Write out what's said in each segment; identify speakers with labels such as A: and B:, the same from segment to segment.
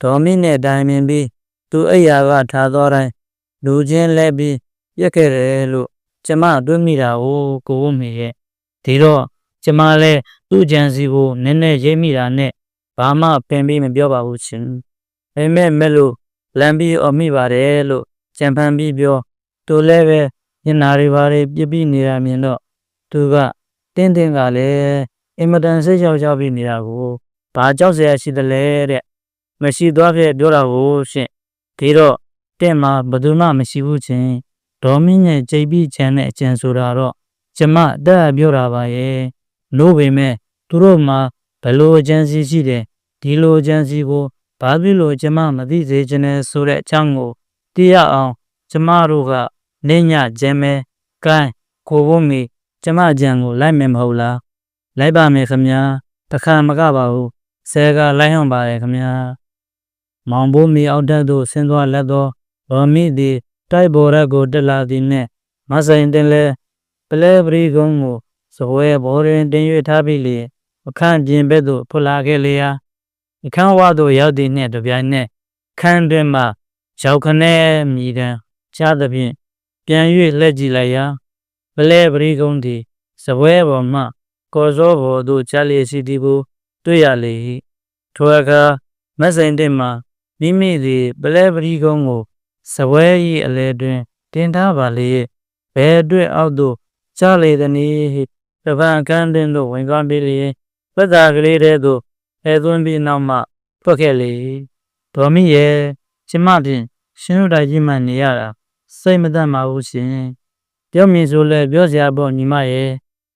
A: ဒေါ်မိနဲ့တိုင်ပင်ပြီးသူအိယာကထားသောတိုင်းလူချင်းလဲပြီးပြက်ခဲ့တယ်လို့ကျမတွေးမိတာကိုကိုဝတ်မိရဲ့ဒီတော့ကျမလည်းသူ့ကြံစီကိုနည်းနည်းရိပ်မိတာနဲ့ဘာမှပင်ပြီးမပြောပါဘူးရှင်အဲမဲ့မဲ့လို့လမ်းပြီးအမိပါတယ်လို့ကြံဖန်ပြီးပြောသူလည်းပဲညနာတွေဘာတွေပြစ်ပြီးနေတာမြင်တော့သူကတင်းတင်းကလည်းအင်မတန်စိတ်ချောက်ချောက်ပြီးနေတာကိုဘာကြောက်စရာရှိသလဲတဲ့ မရှိသွားခဲ့ပြောတာကိုရှင်ဒီတော့တင့်မှာဘယ်သူမှမရှိဘူးချင်းဒေါ်မင်းနဲ့ကြိတ်ပြီးချမ်းတဲ့အကျန်ဆိုတာတော့ကျမတက်အပ်ပြောတာပါရဲ့လို့ပေမဲ့သူတို့မှာဘယ်လိုအကျန်စီရှိတယ်ဒီလိုအကျန်စီကိုဘာဖြစ်လို့ကျမမသိစေချင်လဲဆိုတဲ့အကြောင်းကိုသိရအောင် ကျမတို့ကနေညကျဲမဲကိုင်းကိုဝုံမီကျမကြံကိုလိုက်မယ်မဟုတ်လားလိုက်ပါမယ်ခမညာတစ်ခါမကပါဘူးဆဲကလိုက်ဟောင်းပါတယ်ခမညာ မောင်ဘိုးမီအောက်တက်သို့ဆင်းသွားလက်သောဗမီသည်တိုက်ဘော်ရက်ကိုတက်လာသည်နှင့်မဆိုင်တင်လဲပလဲပရီကုန်းကိုစပွဲဘော်ရင်တင်၍ထားပြီးလေအခန့်ပြင်ဘက်သို့ဖွလာခဲ့လေရာအခန်းဝသို့ရောက်သည်နှင့်တပြိုင်နက်ခန်းတွင်မှရောက်ခနဲမြည်တမ်းကြားသဖြင့်ပြန်၍လှည့်ကြည့်လိုက်ရာပလဲပရီကုန်းသည်စပွဲပေါ်မှကော်စောဘော်သို့ချလျက်စီသည်ကိုတွေ့ရလေ၏ထိုအခါမဆိုင်တင်မှ မိမိသည်ပလဲပရီကုန်းကိုစပွဲ၏အလဲတွင်တင်ထားပါလေဘယ်အတွက်အောက်သို့ချလေသည်နည်းတပံကန်းတွင်သို့ဝင်သွားပြီးလျင်ပက်သာကလေးတဲ့သို့အဲသွင်းပြီးနောက်မှထွက်ခဲ့လေဒေါ်မီရဲ့ကျမဖြင့်ရှင်တို့တိုင်းကြီးမှနေရတာစိတ်မတတ်ပါဘူးရှင်ပြောမြင်ဆိုလဲပြောစရာပေါ့ညီမရဲ့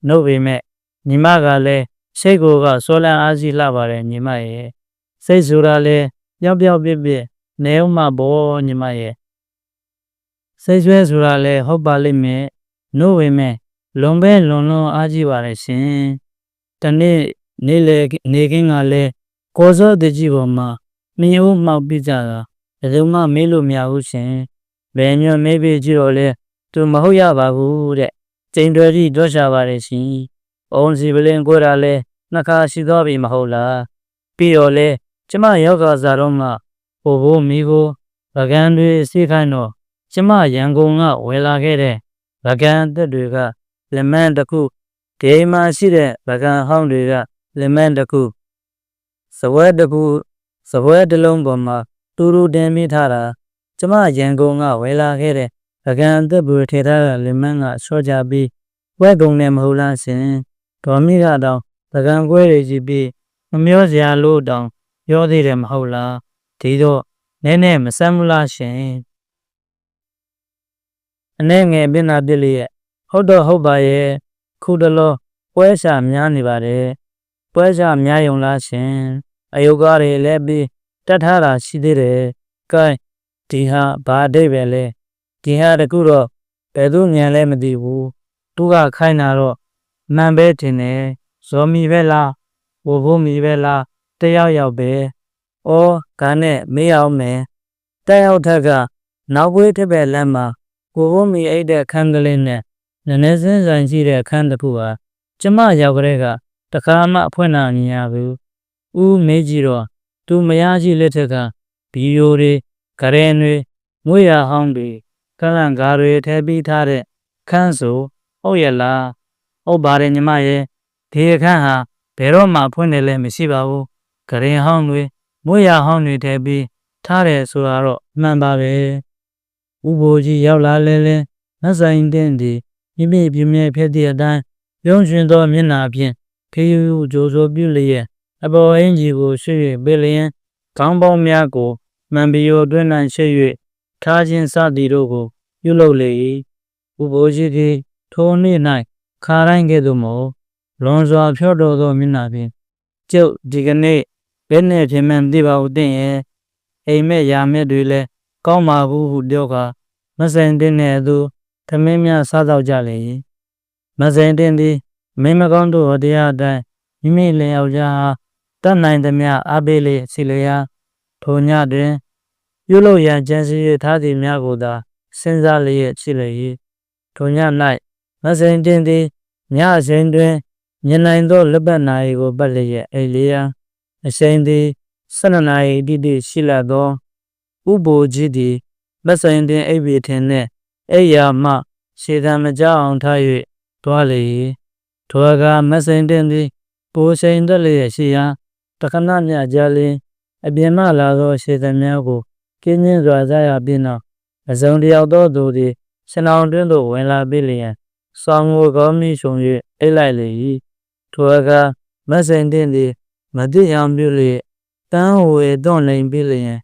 A: နှုတ်ပေမဲ့ညီမကလည်းစိတ်ကိုကစောလန်းအားစီလှပါတယ်ညီမရဲ့စိတ်ဆိုတာလဲ ပျောက်ပျောက်ပြစ်ပြစ်နေဦးမှာပေါ့ညီမရဲ့စိတ်ဆွဲဆိုတာလဲဟုတ်ပါလိမ့်မယ်နှုတ်ပေမဲ့လွန်ပဲလွန်လွန်အားကြီးပါတယ်ရှင်တနေ့နေ့လေနေခင်းကလည်းကောစောတကြီးပေါ်မှာမြင်းဦးမှောက်ပြကြတာဘယ်သူမှမေးလို့မရဘူးရှင်ဘယ်ညွန်မေးပြီးကြည့်တော့လဲသူမဟုတ်ရပါဘူးတဲ့ကျိန်တွေကြီးတော့ရှာပါတယ်ရှင်အုံစီပလင်ကိုရလဲနှစ်ခါရှိသွားပြီမဟုတ်လားပြီးတော့လဲ ကျမယောဂစားတော့မှဟိုဘိုးမိကိုဗကန်တွေစိခိုင်းတော့ကျမရန်ကုန်ကဝယ်လာခဲ့တဲ့ဗကန်အသက်တွေကလက်မန်းတစ်ခုဒီမှာရှိတဲ့ဗကန်ဟောင်းတွေကလက်မန်းတစ်ခုစပွဲတစ်ခုစပွဲတစ်လုံးပေါ်မှာတူတူတင်မိထားတာကျမရန်ကုန်ကဝယ်လာခဲ့တဲ့ဗကန်အသက်ဘူးထေထားတဲ့လက်မန်းကဆော့ကြပြီးဝဲကုန်နဲ့မဟုတ်လားရှင်ဒေါ်မိကတော့ဗကန်ကွဲတွေကြည့်ပြီးမမျောစရာလို့တောင် ပြောသေးတယ်မဟုတ်လားဒီတော့နည်းနည်းမဆမ်းဘူးလားရှင်အနေငယ်ပြင်နာပြစ်လျက်ဟုတ်တော့ဟုတ်ပါရဲ့ခုတလောပွဲရှာများနေပါတယ်ပွဲရှာများယုံလားရှင်အယုတ်ကားတွေလည်းပြီးတတ်ထားတာရှိသေးတယ်ကဲဒီဟာဘာအတိတ်ပဲလဲဒီဟာတကူတော့ဘယ်သူညံလဲမသိဘူးသူကခိုင်းတာတော့မှန်ပဲထင်တယ်ဇော်မီပဲလားဘိုးဘိုးမီပဲလား တယောက်ယောက်ပဲ။အော်ကနဲ့မေးအောင်မယ်။တက်ရောက်ထက်ကနောက်ပွေးတစ်ပက်လမ်းမှာကိုဘုံမီအိတ်တဲ့ခန်းကလေးနဲ့နည်းနည်းစင်းဆိုင်ရှိတဲ့ခန်းတစ်ခုဟာကျမရောက်ကြတဲ့ကတခါမှအဖွင့်နာမြင်ရဘူး။ဦးမေးကြည့်တော့သူမရရှိလက်ထက်ကဗီဒီယိုတွေဂရင်တွေမွေရဟောင်းတွေကလန်ကားတွေထည့်ပြီးထားတဲ့ခန်းဆိုဟုတ်ရဲ့လားဟုတ်ပါတယ်ညီမရဲ့ဒီအခန်းဟာဘယ်တော့မှဖွင့်တယ်လည်းမရှိပါဘူး ဂရင်ဟောင်းတွေမွေရဟောင်းတွေထည့်ပြီးထားတယ်ဆိုတာတော့မှန်ပါပဲဥဘိုလ်ကြီးရောက်လာလဲလဲမဆိုင်တဲ့ဒီမိမိပြင်းပြဖြစ်တဲ့အတိုင်းပြုံးရှင်သောမျက်နှာဖြင့်ခေယူကြိုးစိုးပြုလျက်အပေါ်အင်းကြီးကိုရွှေ့ပေးလျင်ခေါင်းပေါင်းများကိုမှန်ပီယိုအတွင်း၌ရွှေ့၍ထားခြင်းစသည်တို့ကိုပြုလုပ်လေ၏ဥဘိုလ်ကြီးသည်ထိုနေ့၌ခါတိုင်းကဲ့သို့မဟုတ်လွန်စွာဖြော့တော်သောမျက်နှာဖြင့်ကျုပ်ဒီကနေ့ ဘယ်နဲ့ဖြစ်မှန်းသိပါဦးတဲ့ရဲ့အိမ်မက်ရာမက်တွေလည်းကောင်းပါဘူးဟုပြောကာမဆိုင်တဲ့နဲ့သူသမင်းများစားတော့ကြလေမဆိုင်တဲ့သည်မင်းမကောင်းတို့တရားအတိုင်းမိမိလင်ယောက်ျားဟာတတ်နိုင်သမျှအားပေးလေစီလျာထိုညတွင်ပြုလုပ်ရန်ကြံစည်ရထားသည်များကိုသာစဉ်းစားလျက်ရှိလေ၏ထိုည၌မဆိုင်တဲ့သည်ညအချိန်တွင်မြင်နိုင်သောလက်ပတ်နာရီကိုပတ်လျက်အိလျာ အချိန်သည်12နာရီတိတိရှိလာသောဥပ္ပိုလ်ကြီးသည်မက်ဆိုင်တင်အိပ်ပေထင်နှင့်အိယာမှရှေသံမကြအောင်ထား၍တွားလေ၏ထိုအခါမက်ဆိုင်တင်သည်ပိုးဆိုင်သက်လျက်ရှိရာတခဏမျှကြာလျင်အပြင်မှလာသောရှေသံများကိုကင်းကျင်းစွာစားရပြီးနောက်အစုံတယောက်သောသူသည်ရှင်အောင်တွင်သို့ဝင်လာပြီးလျင်ဆောင်းကိုကောင်းမိရှုံ၍အိတ်လိုက်လေ၏ထိုအခါမက်ဆိုင်တင်သည် မတိအောင်ပြုလျက်တန်းဝေတွန့်လိမ်ပြီးလျင်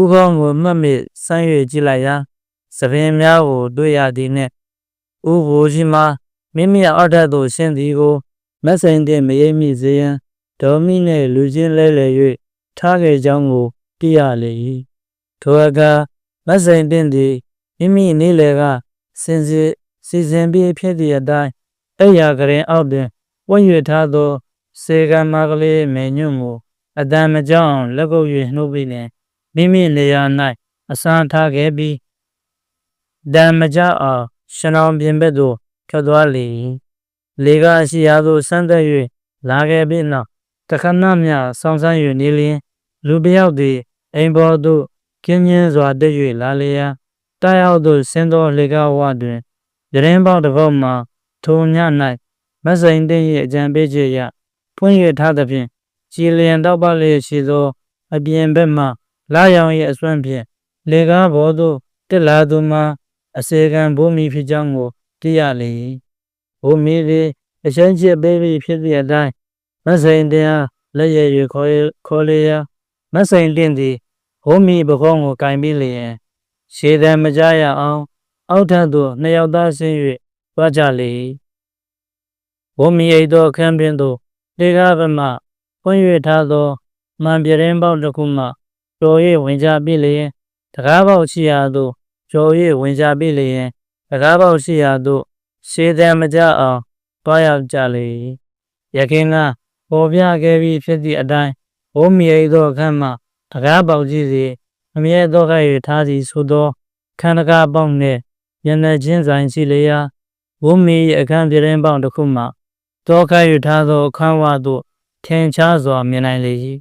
A: ဥကောင်းကိုမှတ်မိဆန်း၍ကြည့်လိုက်ရာသပင်များကိုတွေ့ရသည်နှင့်ဥဘိုလ်ကြီးမှာမိမိအောက်ထပ်သို့ဆင်းသည်ကိုမက်ဆိုင်တင်မရိပ်မိစေရန်ဒေါ်မီနှင့်လူချင်းလဲလှယ်၍ထားခဲ့ကြောင်းကိုသိရလေ၏ထိုအခါမက်ဆိုင်တင်သည်မိမိနေလေကစင်စစ်စီစဉ်ပြီးဖြစ်သည့်အတိုင်းအဲ့ရကရင်အောက်တွင်ဝှက်၍ထားသော စေကံမကလေးမေညွန့်ကိုအတန်မကြောက်အောင်လက်ကုပ်၍နှုတ်ပြီးလင်မိမိနေရာ၌အစမ်းထားခဲ့ပြီးတန်မကြောက်အောင်ရှင်အောင်ပြင်ဘက်သို့ထွက်သွားလေ၏လေကရှိရာသို့ဆန်းသက်၍လာခဲ့ပြီးနောက်တခဏမျှဆောင်းဆန်း၍နေလျင်လူတစ်ယောက်သည်အိမ်ပေါ်သို့ကင်းကျင်းစွာတက်၍လာလျာတာရောက်သို့ဆင်းသောလေကဝတွင်ရရင်ပေါက်တစ်ပေါက်မှထိုည၌မဆိုင်တဲ့၏အကြံပေးချက်ရ ဖွင့်ရထားသဖြင့်ကြည်လျင်တောက်ပလျက်ရှိသော အပြင်ဘက်မှလာရောင်၏အစွမ်းဖြင့်လေကားဘောသို့တက်လာသူမှာအစေခံဘုံမီဖြစ်ကြောင်းကိုသိရလေ၏ဘုံမီသည်အရှင်းချစ်ပေးပြီးဖြစ်သည့်အတိုင်းမဆိုင်တရားလက်ရ၍ခေါ်ခေါ်လေရာမဆိုင်တင်သည်ဘုံမီပကောင်းကိုကင်ပြီးလျင်ရှေတံမကြရအောင် အောက်ထပ်သို့နှစ်ယောက်သားဆင်း၍သွားကြလေ၏ဘုံမီအိတ်သောအခန်းပြင်သို့ တေကားဘက်မှဖွင့်၍ထားသောမှန်ပြရင်ပေါက်တစ်ခုမှကျော်၍ဝင်ကြပြီလျင်တကားပေါက်ရှိရာသို့ကျော်၍ဝင်ကြပြီလျင်တကားပေါက်ရှိရာသို့ရှေတံမကြအောင်တွားရောက်ကြလေ၏ယခင်ကပေါ်ပြခဲ့ပြီးဖြစ်သည့်အတိုင်းဘုံမီအိတ်သောအခန်းမှတကားပေါက်ကြီးစီအမြဲသောခ၍ထားသည်ဆိုသောခန္ဓကာပေါက်နှင့်မျက်နှာချင်းဆိုင်ရှိလျာဝုမီအခန်းပြရင်ပေါက်တစ်ခုမှ တောခ၍ထားသောအခန်းဝသို့ထင်ရှားစွာမြင်နိုင်လေ၏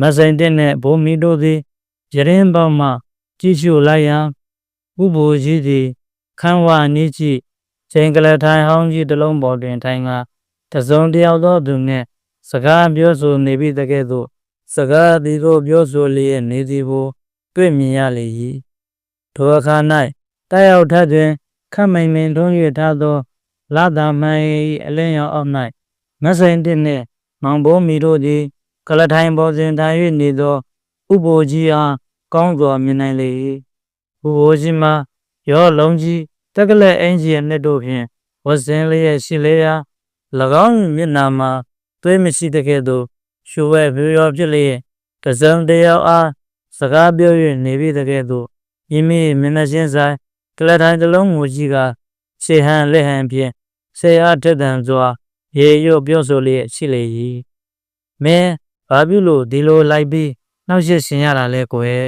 A: မဆိုင်တဲ့နှင့်ဘုံမီတို့သည်ပြရင်ပေါက်မှကြည့်ရှုလိုက်ရန်ဥပ္ပိုလ်ကြီးသည်ခန်းဝနီးကြည့်ချိန်ကလေးထိုင်ဟောင်းကြီးတစ်လုံးပေါ်တွင်ထိုင်ကတစုံတယောက်သောသူနှင့်စကားပြောဆိုနေပြီးတကဲ့သို့စကားသည်ကိုပြောဆိုလျက်နေသည်ကိုတွေ့မြင်ရလေ၏ထိုအခါ၌တိုက်ရောက်ထက်တွင်ခတ်မိန်မိန်ထုံး၍ထားသော လာသာမိုင်အလင်းရောင်အောက်၌မဆိုင်တဲ့နှင့်မောင်ဘိုးမီတို့သည်ကလထိုင်ပေါ်စဉ်ထိုင်၍နေသော ဥပ္ပိုလ်ကြီးအားကောင်းစွာမြင်နိုင်လေ၏ဥပ္ပိုလ်ကြီးမှာရောလုံးကြီးတက်ကလက်အင်ဂျီရဲ့နှစ်တို့ဖြင့်ဝဇင်လျက်ရှိလေရာ၎င်းမျက်နာမှာသွေးမရှိတဲ့ကဲ့သို့ရှူဝဲပြရောဖြစ်လျက်တစုံတယောက်အားစကားပြော၍နေပြီးတဲ့ကဲ့သို့မိမိမျက်နှာချင်းဆိုင်ကလထိုင်တစ်လုံးကိုကြီးကရှေဟန်လက်ဟန်ဖြင့် ဆေအားထက်သန်စွာရေရွတ်ပြောဆိုလျက်ရှိလေ၏မင်းဘာပြုလို့ဒီလိုလိုက်ပြီးနှောက်ရှက်ရှင်ရတာလဲကွယ်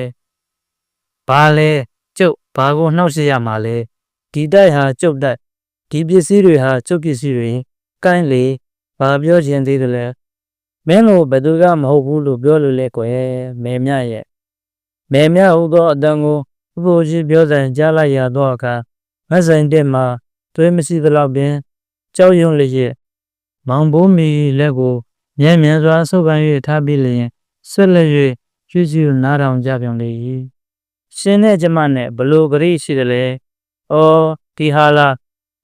A: ဘာလဲကျုပ်ဘာကိုနှောက်ရှက်ရမှာလဲဒီတိုက်ဟာကျုပ်တိုက်ဒီပစ္စည်းတွေဟာကျုပ်ပစ္စည်းတွေကိုင်းလေဘာပြောချင်သေးတယ်လဲမင်းတို့ဘယ်သူကမဟုတ်ဘူးလို့ပြောလို့လဲကွယ်မဲမြရဲ့မဲမြဟုတ်သောအတန်ကိုဥပ္ပိုလ်ကြီးပြောဆိုင်ကြားလိုက်ရသောအခါမဆိုင်တဲ့မှာသွေးမရှိသလောက်ပင် ကြောက်ရွံ့လျက်မောင်ဘိုးမီလက်ကိုမြဲမြံစွာဆုပ်ပန်း၍ထားပြီးလျင်ဆက်လက်၍ကျွတ်ကျွတ်နားထောင်ကြပြန်လေ၏ရှင်နဲ့ကျမနဲ့ဘလို့ဂရိရှိတယ်လေ။အော်ဒီဟာလာ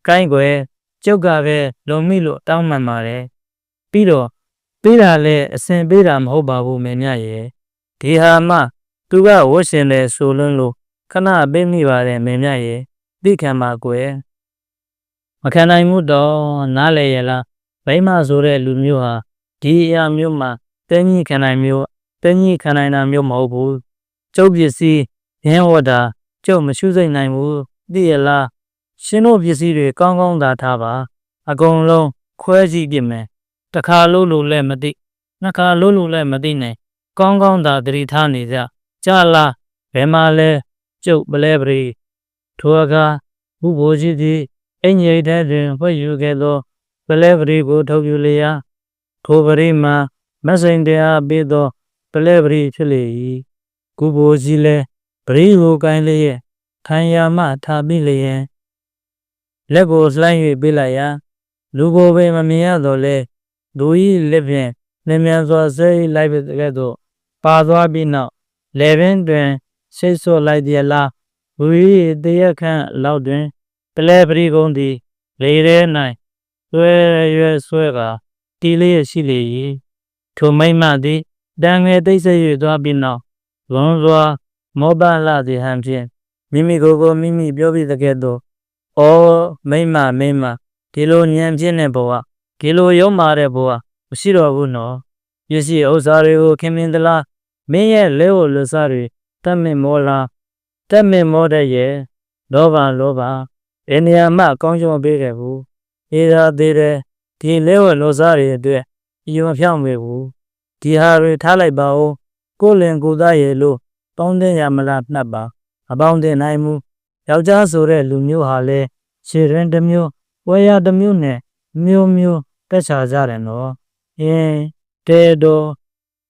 A: ကိုင်းွယ်ကျုပ်ကပဲလုံမိလို့တောင်းမှန်ပါတယ်။ပြီးတော့ပေးတာလဲအစင်ပေးတာမဟုတ်ပါဘူးမင်းမြရဲ့။ဒီဟာမှသူကဝတ်ရှင်လဲဆိုလွန်းလို့ခဏပေးမိပါတယ်မင်းမြရဲ့။သိခံပါကွယ်။ မခံနိုင်မှုတော့နားလေရလား။ဘိမဆိုတဲ့လူမျိုးဟာဒီအရာမျိုးမှာတင်းကြီးခံနိုင်မျိုးတင်းကြီးခံနိုင်တာမျိုးမဟုတ်ဘူး။ကျုပ်ပစ္စည်းရင်းဝတ်တာကျုပ်မရှုစိတ်နိုင်ဘူးသိရလားရှင်တို့ပစ္စည်းတွေကောင်းကောင်းသာထားပါအကုန်လုံးခွဲကြည့်ပြမယ်တခါလို့လို့လည်းမသိနှစ်ခါလို့လို့လည်းမသိနိုင်ကောင်းကောင်းသာတတိထားနေကြကြလားဘယ်မှာလဲကျုပ်ပလဲပရိထိုအခါဘုဘိုးကြီးသည် အင်ကြီးတဲ့တွင်ဖွက်ယူခဲ့သောပလဲပရိကိုထုတ်ယူလျာထိုပရိမှာမဆိုင်တရားပေးသောပလဲပရိဖြစ်လေ၏ကုဘိုကြီးလည်းပရိကိုကိုင်းလျက်ခံရမှထားပြီးလျင်လက်ကိုလှမ်း၍ပေးလိုက်ရာလူကိုပင်မမြင်ရတော့လဲလူ၏လက်ဖြင့်လင်းမြန်စွာဆွဲလိုက်ပြီးကဲ့သို့ပါသွားပြီးနောက်လေပင်တွင်ဆိတ်ဆော့လိုက်သည်လားလူ၏တရက်ခန့်လောက်တွင် ပလဲပရိကုန်းသည်လေထဲ၌ဆွဲရွဲဆွဲကာတီးလျက်ရှိလေ၏ထိုမိမ့်မသည်တန်ငယ်တိတ်ဆိတ်၍သွားပြီးနောက်လွန်စွာမောပလာသည်ဟန်ဖြင့်မိမိကိုယ်ကိုမိမိပြောပြီးတဲ့ကဲ့သို့ဩမိမ့်မမိမ့်မဒီလိုညံပြင်းတဲ့ဘဝဒီလိုရုံမာတဲ့ဘဝမရှိတော့ဘူးနော်ပစ္စည်းဥစ္စာတွေကိုခင်မင်သလားမင်းရဲ့လဲဝလစားတွေတတ်မင်မောလားတတ်မင်မောတဲ့ရဲ့လောဘလောဘ ဘယ်နေရာမှအကောင်းဆုံးပေးခဲ့ဘူးအေးသာသေးတယ်ဒီလဲဝလောစားတွေအတွက်အယုံဖြောင်းမေဘူးဒီဟာတွေထားလိုက်ပါဦးကိုလင်ကိုသားရဲ့လို့ပေါင်းတဲ့ရမလားနှပ်ပါအပေါင်းတဲ့နိုင်မှုယောက်ျားဆိုတဲ့လူမျိုးဟာလဲရှည်ရင်တစ်မျိုးဝဲရတစ်မျိုးနဲ့မျိုးမျိုးတက်ချာကြတယ်နော်အင်းတဲတော်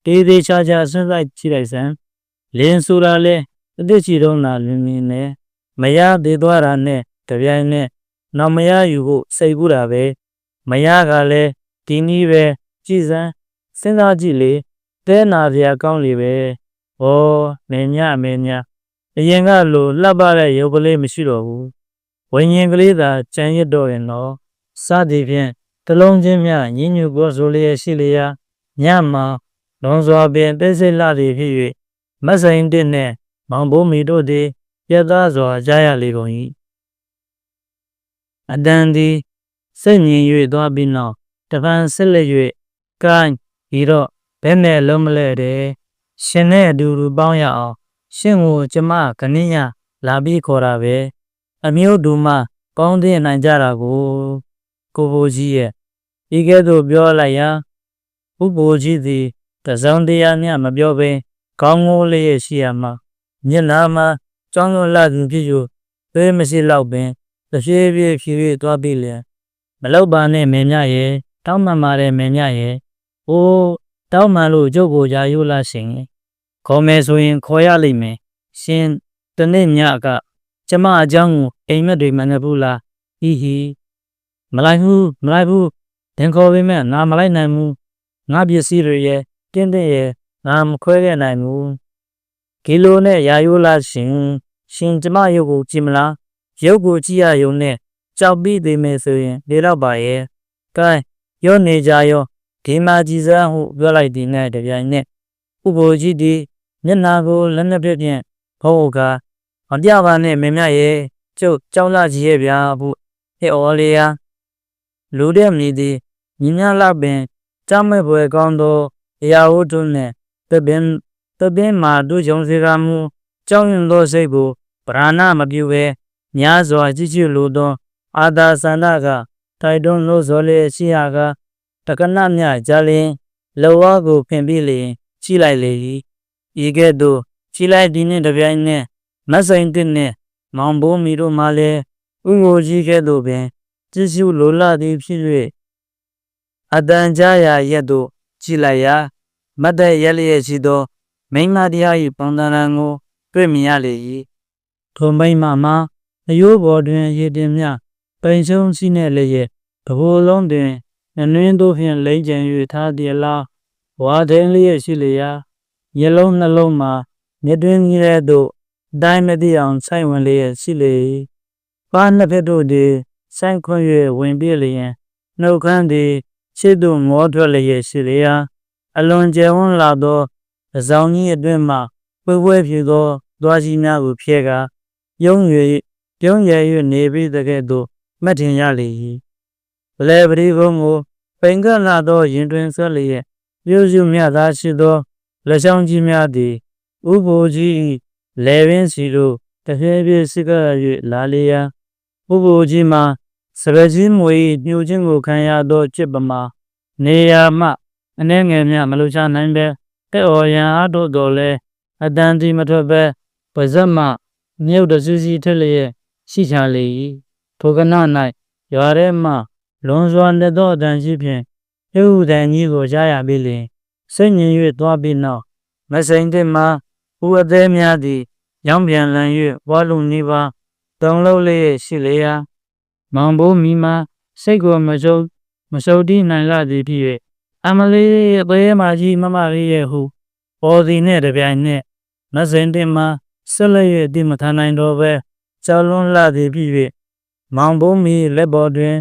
A: တေးသေးချာချာစဉ်းစားကြည့်လိုက်စမ်းလင်းဆိုတာလဲအသက်ကြီးတော့လာလင်းလင်းနဲ့မရသေးသွားတာနဲ့ တပြိုင်နဲ့နောက်မရယူဖို့စိတ်ကူးတာပဲမရကလည်းဒီနည်းပဲကြည်စမ်းစဉ်းစားကြည့်လေတဲနာစရာကောင်းလေပဲဩမင်းညမင်းညအရင်ကလိုလှပတဲ့ရုပ်ကလေးမရှိတော့ဘူးဝိညာဉ်ကလေးသာကြံရစ်တော့ရင်တော့စသည်ဖြင့်တလုံးချင်းများညဉ့်ညူကိုဆိုလျက်ရှိလျာညမှာလွန်စွာပင်တိတ်ဆိတ်လာသည်ဖြစ်၍မတ်ဆိုင်တစ်နှင့်မောင်ဘိုးမီတို့သည်ပြတ်သားစွာကြားရလေကုန်၏ အတန်သည်စိတ်ငြိမ်၍သွားပြီးနောက်တပန်ဆက်လက်၍ကိုင်းဒီတော့ဘယ်နဲ့လုံးမလဲတဲ့ရှင်နဲ့အတူတူပေါင်းရအောင်ရှင်ကိုကျမခဏညလာပြီးခေါ်တာပဲအမျိုးတူမပေါင်းသိနိုင်ကြတာကိုကိုဘိုးကြီးရဲ့ဤကဲ့သို့ပြောလိုက်ရာဥပ္ပိုလ်ကြီးသည်တစောင်းတရားမျှမပြောဘဲခေါင်းငိုးလျက်ရှိရမှာမျက်နှာမှာကြောင်းလွန်လာသူဖြစ်၍သွေးမရှိတော့ပင် တစ်ဖြည်းဖြည်းဖြည်းဖြည်းသွားပြီးလျက်မလောက်ပါနဲ့မင်းမြရဲ့တောင်းမှန်ပါတယ်မင်းမြရဲ့အိုးတောင်းမှန်လို့ကျုပ်ကိုယာယူလာရှင်ခေါ်မယ်ဆိုရင်ခေါ်ရလိမ့်မယ်ရှင်တနေ့ညကကျမအကြောင်းကိုအိမ်မက်တွေမနှဘူးလားဟီဟီမလိုက်ဘူးမလိုက်ဘူးတင်ခေါ်ပေမဲ့ငါမလိုက်နိုင်ဘူးငါပစ္စည်းတွေရဲ့တင်းတင်းရဲ့ငါမခွဲခဲ့နိုင်ဘူးကီလိုနဲ့ယာယိုလာရှင်ရှင်ကျမရုပ်ကိုကြည့်မလား ရုပ်ကိုကြည့်ရရုံနဲ့ကြောက်ပြီးသေးမယ်ဆိုရင်လေတော့ပါရဲ့ကဲရောနေကြရောဒီမာကြီးစမ်းဟုပြောလိုက်သည်နဲ့တပြိုင်နက်ဥပ္ပိုလ်ကြီးသည်မျက်နာကိုလက်နှစ်ပြည့်ဖြင့်ဖုံးအုပ်ကာမပြပါနဲ့မင်းမြရဲ့ကျုပ်ကြောက်လာကြီးရဲ့ဗျာဟုဟဲ့အော်လေးယာလူတဲ့မြည်သည်ညီမြလာပင်ကြောက်မဲ့ဘွယ်ကောင်းသောအရာဝတ္ထုနှင့်တပင်တပင်မှာတို့ကြုံစေကမူကြောက်ရွံ့သောစိတ်ကိုပရဏမပြုဘဲ များစွာကြည့်ကြည့်လိုသောအာသာစန္ဒကတိုက်တွန်းလို့ဇော်လေရှိရာကတကနမြကြလင်လောဝကိုဖင်ပြီးလျင်ကြည့်လိုက်လေ၏ဤကဲ့သို့ကြည့်လိုက်သည်နှင့်တပြိုင်နက်မဆိုင်တဲ့နှင့်မောင်ဘိုးမီတို့မှလည်းဥငိုကြီးကဲ့သို့ပင်ကြည့်ရှုလိုလာသည်ဖြစ်၍အတန်ကြာရာရက်သို့ကြည့်လိုက်ရာမတ်တဲ့ရက်လျက်ရှိသောမိမတရား၏ပုံသဏ္ဍာန်ကိုတွေ့မြင်ရလေ၏ထိုမိမမှာ အယိုးပေါ်တွင်ရည်တင်မြပိန်ရှုံးရှိနေလျက်တဘိုလ်လုံးတွင်နှင်းတို့ဖြင့်လိမ့်ကြံ၍ထားသည်လားဝါဒင်းလျက်ရှိလျာမျက်လုံးနှလုံးမှာမြတွင်းကြီးတဲ့သို့အတိုင်းမသိအောင်ဆိုင်ဝင်လျက်ရှိလေ၏ပါနှစ်ဖက်တို့သည်ဆိုင်ခွင့်၍ဝင်ပြလျင်နှုတ်ခမ်းသည်ရှေ့သို့ငေါထွက်လျက်ရှိလျာအလွန်ကျယ်ဝန်းလာသောအဆောင်ကြီးအတွင်းမှပွဲပွဲဖြူသောသွားကြီးများကိုဖြဲကာယုံ၍ ပြုံးရ၍နေပြီးတကဲ့သို့မှတ်ထင်ရလေ၏ဗလဲပရိဘုံကိုပိန်ကလာသောရင်တွင်ဆွဲလျက်ပြုစုမြတ်သားရှိသောလက်ဆောင်ကြီးများသည်ဥပ္ပိုလ်ကြီးလေပင်စီတို့တဖြည်းဖြည်းစိကပ်၍လာလျာဥပ္ပိုလ်ကြီးမှာစပယ်ကြီးမွေညှို့ခြင်းကိုခံရသောจิตပမာနေရာမှအနှဲငယ်များမလိုချနိုင်ပဲတဲ့အော်ရန်အားတို့တော်လဲအတန်တီမထွက်ပဲပါဇက်မှမြုပ်တဆူစီထက်လျက် ရှိချလေ၏ထိုကန၌ရွာထဲမှလွန်စွာလက်သောအတန်ရှိဖြင့်ပြုတ်တန်ကြီးကိုကြားရပြီလျင်စိတ်ငြိမ်၍သွားပြီးနောက်မစိန်တင်မှာဦးအသေးများသည်ရောင်းပြန်လန်၍ဝါလူနေပါတုံလုံးလေးရှိလေရာမောင်ဘိုးမိမစိတ်ကိုမစုပ်မစုပ်တီးနိုင်လာသည်ဖြစ်၍အမလေးရဲ့သေးမကြီးမမလေးရဲ့ဟုပေါ်သည်နှင့်တပြိုင်နက်မစိန်တင်မှာဆက်လက်၍တိမထနိုင်တော့ပဲ ကြောက်လွန်းလာသည်ဖြစ်၍မောင်ဘိုးမိလက်ပေါ်တွင်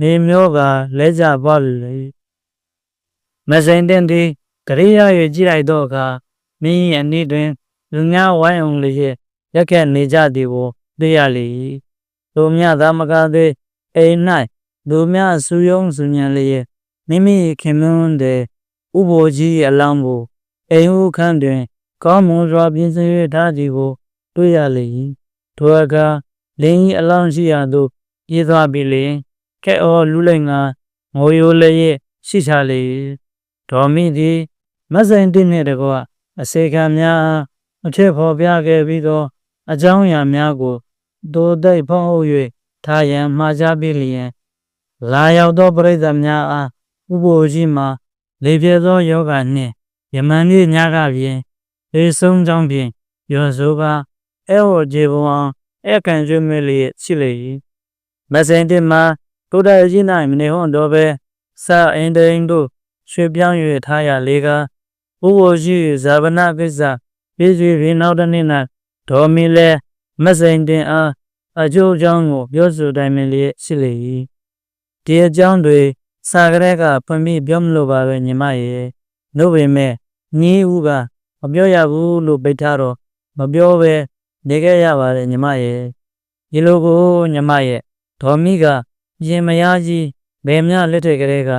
A: နေမျောကလဲကြပါလေမစိန်တင်သည်ကရိယာ၍ကြည့်လိုက်တော့အခါမင်း၏အနည်းတွင်လူများဝိုင်းအောင်လျက်ရက်ခက်နေကြသည်ကိုသိရလေ၏လူများသာမကသေးအိမ်၌လူများဆူယုံဆူညံလျက်မိမိခင်မွန်းတဲ့ဥပ္ပိုလ်ကြီးအလောင်းကိုအိမ်ဟုခန်းတွင် ကောင်းမွန်စွာပြင်ဆင်၍ထားသည်ကိုတွေ့ရလေ၏ ထိုအခါလင်း၏အလောင်းရှိရာသို့ပြေးသွားပြီလျင်ကဲ့အော်လူလိမ့်ငါငိုယိုလျက်ရှိချလေ၏ဒေါ်မိသည်မဆိုင်တင်နှင့်တကွအစေခံများအားအထက်ဖော်ပြခဲ့ပြီးသော အကြောင်းအရာများကိုဒိုသိပ်ဖုံးအုပ်၍ထားရန်မှာကြားပြီးလျင်လာရောက်သောပရိသတ်များအားဥပ္ပိုလ်ကြီးမှာလေပြဲသောယောဂနှင့်ယမန်ကြီးများကဖြင့်လေဆုံးကြောင်းဖြင့်ရောဆိုက အဲဟောကျေဘဝအဲကန်ကျွမေလျက်ရှိလေ၏မစင်တင်မှာဒုဒ္ဒရကြီး၌မနေဟွန်တော့ပဲစာအင်ဒိန်တို့ရွှေပြောင်း၍ထားရလေကဥပ္ပိုလ်ကြီးဇာဗနာကိစ္စပြည်စီရင်းနောက်တစ်နေ့၌ဒေါ်မီလဲမစင်တင်အားအကျိုးအကြောင်းကိုပြောဆိုတိုင်းမလျက်ရှိလေ၏ဒီအကြောင်းတွေစာကလေးကဖွင့်ပြီးပြောမလို့ပါပဲညီမရဲ့နှုတ်ပေမဲ့ညီဦးကမပြောရဘူးလို့ပိတ်ထားတော့မပြောပဲ နေခဲ့ရပါတယ်ညီမရဲ့ဒီလိုကိုညီမရဲ့ဒေါ်မီကပြင်မယားကြီးဘယ်များလက်ထက်ကလေးက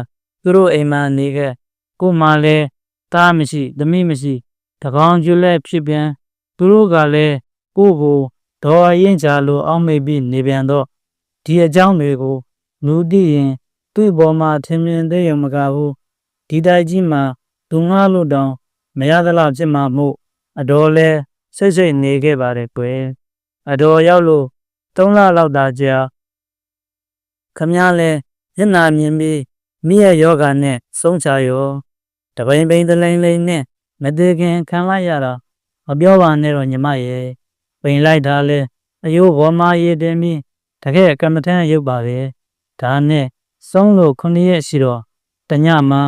A: သူတို့အိမ်မှာနေခဲ့ကိုမှလည်းတားမရှိသမီးမရှိတကောင်ကျွလဲဖြစ်ပြန်သူတို့ကလည်းကိုယ့်ကိုဒေါ်အရင်ချလို့အောက်မေ့ပြီးနေပြန်တော့ဒီအကြောင်းတွေကိုလူသိရင်သူ့ဘောမှာထင်မြင်သေးရုံမကဘူးဒီတိုက်ကြီးမှာသူငါလို့တောင်မရသလောက်ဖြစ်မှာမို့အတော်လဲ စိတ်စိတ်နေခဲ့ပါတယ်ကွယ်အတော်ရောက်လို့သုံးလလောက်သာကြာခမည်းလဲမျက်နာမြင်ပြီးမိရဲ့ယောဂနဲ့ဆုံးချရောတပိန်ပိန်တလိန်လိန်နဲ့မသေးခင်ခံလိုက်ရတာမပြောပါနဲ့တော့ညီမရဲ့ပိန်လိုက်တာလဲအယိုးဘောမရည်တင်ပြီးတကယ်ကမ္မထမ်းရုပ်ပါပဲဒါနဲ့ဆုံးလို့ခုနှစ်ရက်ရှိတော့တညမှာ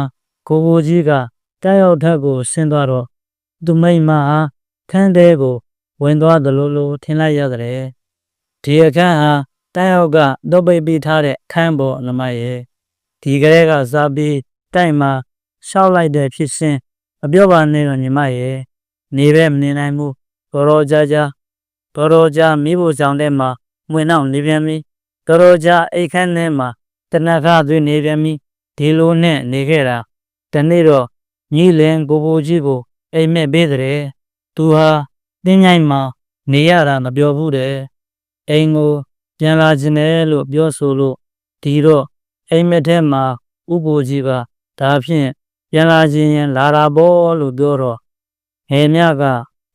A: ကိုကိုကြီးကတက်ရောက်ထက်ကိုဆင်းသွားတော့သူမိမဟာ ခန်းတဲကိုဝင်သွားသလိုလိုထင်လိုက်ရတယ်ဒီအခန်းဟာတက်ရောက်ကတော့ပိတ်ပြီးထားတဲ့ခန်းပေါ်လမရဲ့ဒီကလေးကစားပြီးတိုက်မှာရှောက်လိုက်တဲ့ဖြစ်စဉ်မပြောပါနဲ့တော့ညီမရဲ့နေပဲမနေနိုင်ဘူးတော်တော်ကြာကြာတော်တော်ကြာမိဖို့ဆောင်တဲ့မှာဝင်တော့နေပြန်ပြီတော်တော်ကြာအိတ်ခမ်းထဲမှာတနခါသွေးနေပြန်ပြီဒီလိုနဲ့နေခဲ့တာတနေ့တော့ညီလင်ကိုကိုကြီးကိုအိမ်မက်ပေးတဲ့ သူဟာတင်းញိုင်းမှာနေရတာမပြောဘူးတဲ့အိမ်ကိုပြန်လာခြင်းတယ်လို့ပြောဆိုလို့ဒီတော့အိမ်မက်ထဲမှာဥပ္ပိုလ်ကြီးကဒါဖြင့်ပြန်လာခြင်းရင်လာတာပေါ့လို့ပြောတော့ဟဲမြက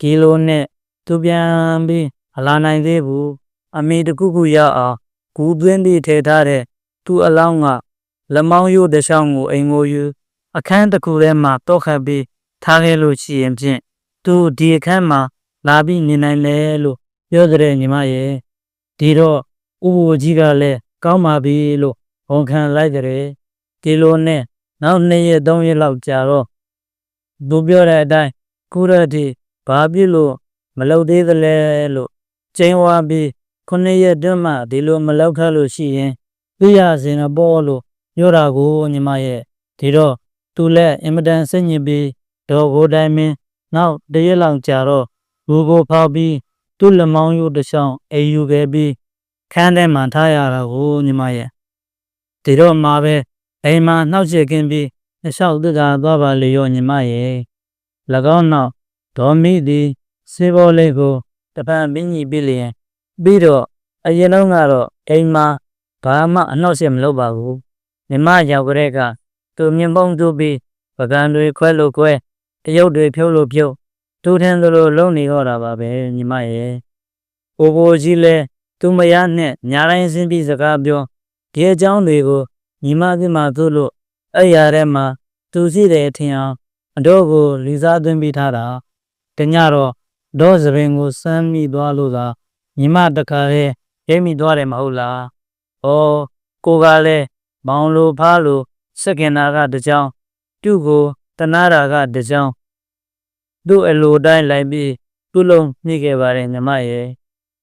A: ကီလိုနဲ့သူပြန်ပြီးအလာနိုင်သေးဘူးအမေတခုခုရအောင်ဂူသွင်းပြီးထည့်ထားတဲ့သူ့အလောင်းကလက်မောင်းရိုးတစ်ချောင်းကိုအိမ်ကိုယူအခန်းတစ်ခုထဲမှာတောက်ခတ်ပြီးထားခဲ့လို့ရှိရင်ဖြင့် သူဒီအခန်းမှာလာပြီးနေနိုင်လေလို့ပြောတဲ့ညီမရဲ့ဒီတော့ဥပ္ပိုလ်ကြီးကလည်းကောင်းပါပြီလို့ဝန်ခံလိုက်တဲ့ဒီလိုနဲ့နောက်နှစ်ရက်သုံးရက်လောက်ကြာတော့သူပြောတဲ့အတိုင်းကုရတိဘာဖြစ်လို့မလုပ်သေးသလဲလို့ကျင်းဝါပြီးခုနှစ်ရက်တည်းမှဒီလိုမလောက်ခတ်လို့ရှိရင်ပြရစင်တော့လို့ပြောတာကိုညီမရဲ့ဒီတော့သူလည်းအင်မတန်စိတ်ညစ်ပြီးတော့ကိုတိုင်းမင်း နောက်တရက်လောက်ကြာတော့ဘူကိုဖောက်ပြီးသူ့လက်မောင်းရိုးတစ်ချောင်းအေယူခဲ့ပြီးခန်းထဲမှာထားရတာကိုညီမရဲ့ဒီတော့မှပဲအိမ်မှာနှောက်ချက်ကင်းပြီးအလျှောက်တက်တာသွားပါလေရောညီမရဲ့၎င်းနောက်ဒေါ်မိသည်စေဘောလေးကိုတပံမင်းကြီးပြလျင်ပြီးတော့အရင်တော့ကတော့အိမ်မှာဘာမှအနှောက်အယှက်မလုပ်ပါဘူးမြမရောက်ကြတဲ့ကသူမြင်ပုံသူပြီးပကံတွေခွဲလို့ခွဲ တရုတ်တွေဖြုတ်လို့ဖြုတ်တူထန်သလိုလုံးနေတော့တာပါပဲညီမရဲ့အိုဘိုကြီးလဲသူမယားနဲ့ညာတိုင်းစင်းပြီးစကားပြောဒီအကြောင်းတွေကိုညီမကမှသို့လို့အဲ့ရထဲမှာသူစီတယ်ထင်အောင်အတော့ကိုလီစားသွင်းပြီးထားတာတညတော့တော့သပင်ကိုစမ်းမိသွားလို့သာညီမတခါရဲရိပ်မိသွားတယ်မဟုတ်လားဩကိုကလည်းမောင်လိုဖားလိုစက်ကင်နာကတကြောင်သူ့ကို တနာတာကတကြောင်သူ့အလိုတိုင်းလိုက်ပြီးသူ့လုံးနှိခဲ့ပါတယ်ညီမရဲ့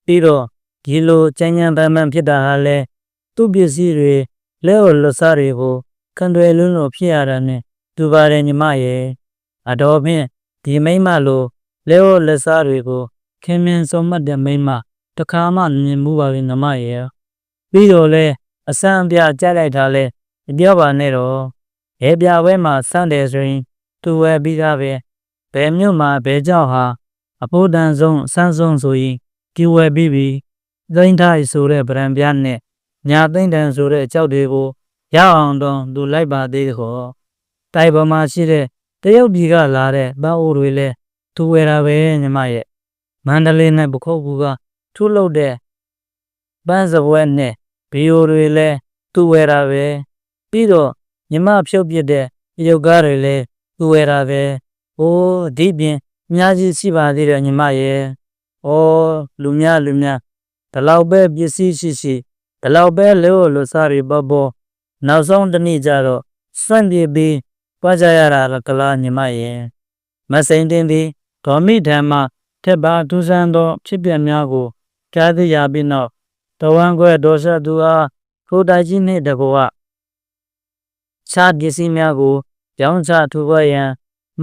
A: ပြီးတော့ဒီလိုကြမ်းကြမ်းပန်းပန်းဖြစ်တာဟာလဲသူ့ပစ္စည်းတွေလက်ဝလက်စားတွေကိုခံတွေလွန်းလို့ဖြစ်ရတာနဲ့သူပါတယ်ညီမရဲ့အတော်ဖြင့်ဒီမိမလိုလက်ဝလက်စားတွေကိုခင်မင်စုံမှတ်တဲ့မိမတခါမှမြင်မှုပါပဲညီမရဲ့ပြီးတော့လဲအစမ်းအပြကြက်လိုက်တာလဲမပြောပါနဲ့တော့ ရဲပြဝဲမှာစမ်းတယ်ဆိုရင်သူဝဲပြီးသားပဲဘယ်မြို့မှာဘယ်ကြောက်ဟာအဖို့တန်ဆုံးအဆန်းဆုံးဆိုရင်ဒီဝဲပြီးပြီသိမ့်ထိုင်ဆိုတဲ့ဗရန်ပြားနဲ့ညာသိမ့်တန်ဆိုတဲ့အကြောက်တွေကိုရအောင်တော့သူလိုက်ပါသေးတယ်ခေါ်တိုက်ပေါ်မှာရှိတဲ့တရုတ်ပြည်ကလာတဲ့ပန်းအိုးတွေလဲသူဝဲတာပဲညီမရဲ့မန္တလေးနဲ့ပခုတ်ကူကထုလုပ်တဲ့ပန်းစပွဲနဲ့ဗီယိုတွေလဲသူဝဲတာပဲပြီးတော့ ညီမဖြုတ်ပြတဲ့ရုပ်ကားတွေလဲသူဝဲတာပဲအိုးဒီပြင်အများကြီးရှိပါသေးတယ်ညီမရဲ့ဩလူများလူများဒီလောက်ပဲပစ္စည်းရှိရှိဒီလောက်ပဲလို့လို့စားရီပေါ်ပေါ်နောက်ဆုံးတစ်နေ့ကျတော့စွန့်ပြေးပြီးပွားကြရတာကလားညီမရဲ့မစိန်တင်သည်ဒေါ်မိဓမ္မထက်ပါထူးဆန်းသောဖြစ်ပျက်များကိုကြားသိရပြီးနောက်တဝမ်းခွဲဒေါ်ဆက်သူအားထိုတိုင်ကြီးနှင့်တကောက ခြားပစ္စည်းများကိုပြောင်းချထူပွားရန်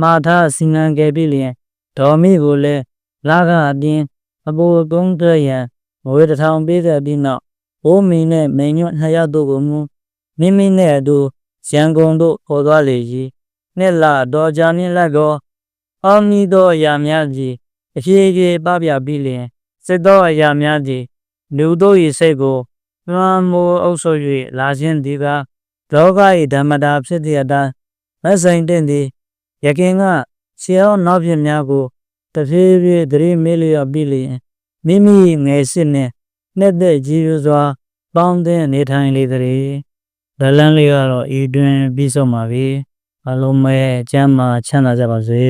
A: မှာထားစီမံခဲ့ပြီးလျင်ဒေါ်မိကိုလည်းလာကအပြင်အပေါ်ကုန်းတဲ့ရန်ငွေတစ်ထောင်ပေးတဲ့ပြီးနောက်ဘိုးမင်းနဲ့မိန်ညွတ်နှစ်ယောက်တို့ကိုမူမိမိနဲ့အတူရန်ကုန်သို့ခေါ်သွားလေကြီးနှစ်လတော်ကြာမြင့်လက်တော်အောင်မီသောအရာများကြီးအဖြည်းဖြည်းပပြပြီးလျင်စစ်သောအရာများကြီးလူတို့၏စိတ်ကိုလွှမ်းမိုးအုပ်ဆို၍လာခြင်းဒီက လောက၏ဓမ္မတာဖြစ်သည့်အတိုင်းမဆိုင်တဲ့သည်ယခင်ကဆရာနောက်ဖြစ်များကိုတဖြည်းဖြည်းသတိမေးလျော့ပြီးလျင်မိမိငယ်စစ်နှင့်နှစ်သက်ကြီးစွာပေါင်းတဲ့နေထိုင်လေသည်ဒလန်းလေးကတော့ဤတွင်ပြီးဆုံးပါပြီအလုံးမဲ့ကျမ်းမာချမ်းသာကြပါစေ